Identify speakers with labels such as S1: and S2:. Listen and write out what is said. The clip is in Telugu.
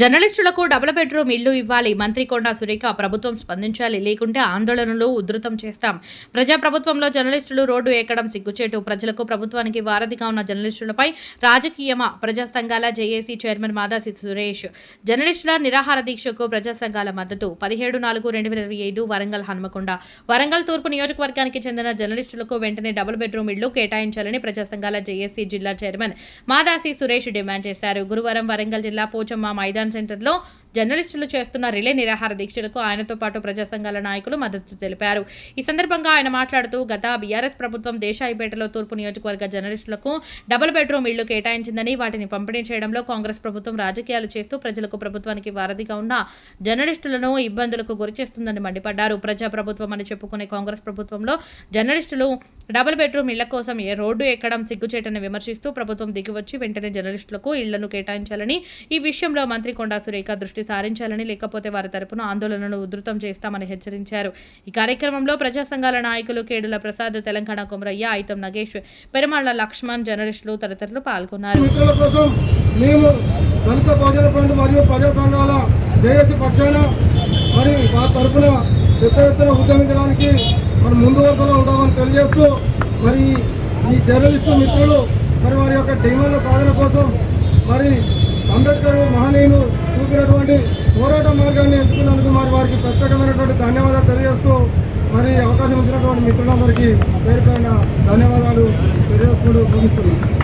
S1: జర్నలిస్టులకు డబుల్ బెడ్రూమ్ ఇల్లు ఇవ్వాలి. మంత్రి కొండా సురేఖ ప్రభుత్వం స్పందించాలి. లేకుంటే ఆందోళనలు ఉధృతం చేస్తాం. ప్రజా ప్రభుత్వంలో జర్నలిస్టులు రోడ్డు ఎక్కడం సిగ్గుచేటు. ప్రజలకు ప్రభుత్వానికి వారధిగా ఉన్న జర్నలిస్టులపై రాజకీయమా? ప్రజా సంఘాల జేఏసీ చైర్మన్ మాదాసి సురేష్. జర్నలిస్టుల నిరాహార దీక్షకు ప్రజా సంఘాల మద్దతు. పదిహేడు నాలుగు రెండు వేల ఇరవై ఐదు వరంగల్ హన్మకొండ. వరంగల్ తూర్పు నియోజకవర్గానికి చెందిన జర్నలిస్టులకు వెంటనే డబుల్ బెడ్రూమ్ ఇళ్ళు కేటాయించాలని ప్రజా సంఘాల జేఏసీ జిల్లా చైర్మన్ మాదాసి సురేష్ డిమాండ్ చేశారు. గురువారం వరంగల్ జిల్లా పోచమ్మ మైదాన్ సెంటర్లో జర్నలిస్టులు చేస్తున్న రిలే నిరాహార దీక్షలకు ఆయనతో పాటు ప్రజా సంఘాల నాయకులు మద్దతు తెలిపారు. ఈ సందర్భంగా ఆయన మాట్లాడుతూ గత బీఆర్ఎస్ ప్రభుత్వం దేశాయిపేటలో తూర్పు నియోజకవర్గ జర్నలిస్టులకు డబుల్ బెడ్రూమ్ ఇళ్ళు కేటాయించిందని వాటిని పంపిణీ చేయడంలో కాంగ్రెస్ ప్రభుత్వం రాజకీయాలు చేస్తూ ప్రజలకు ప్రభుత్వానికి వారధిగా ఉన్న జర్నలిస్టులను ఇబ్బందులకు గురిచేస్తుందని మండిపడ్డారు. ప్రజా ప్రభుత్వం అని చెప్పుకునే కాంగ్రెస్ ప్రభుత్వంలో జర్నలిస్టులు డబుల్ బెడ్రూమ్ ఇళ్ళ కోసం ఏ రోడ్డు ఎక్కడం సిగ్గుచేటని విమర్శిస్తూ ప్రభుత్వం దిగివచ్చి వెంటనే జర్నలిస్టులకు ఇళ్ళను కేటాయించాలని ఈ విషయంలో మంత్రి కొండా సురేఖ దృష్టి సారించాలని లేకపోతే వారి తరపున ఆందోళనను ఉధృతం చేస్తామని హెచ్చరించారు. ఈ కార్యక్రమంలో ప్రజా సంఘాల నాయకులు కేడుల ప్రసాద్ తెలంగాణ కుమరయ్య ఐతం నగేష్ పెరుమాళ్ళ లక్ష్మణ్ జర్నలిస్టులు తదితరులు పాల్గొన్నారు.
S2: మిత్రుల కోసం మేము దళిత బహుజన ఫ్రంట్ మరియు ప్రజా సంఘాల జేఏసీ పక్షాన మరి మా తరఫున పెద్ద ఎత్తున ఉద్యమించడానికి మనం ముందు వరుసలో ఉంటామని తెలియజేస్తూ మరి ఈ జర్నలిస్టు మిత్రులు మరి వారి యొక్క డిమాండ్ల సాధన కోసం మరి అంబేద్కర్ మహనీయులు చూపినటువంటి పోరాట మార్గాన్ని ఎంచుకున్నందుకు మరి వారికి ప్రత్యేకమైనటువంటి ధన్యవాదాలు తెలియజేస్తూ మరి అవకాశం ఇచ్చినటువంటి మిత్రులందరికీ పేరు ధన్యవాదాలు తెలియజేసుకుంటూ ముగిస్తున్నాను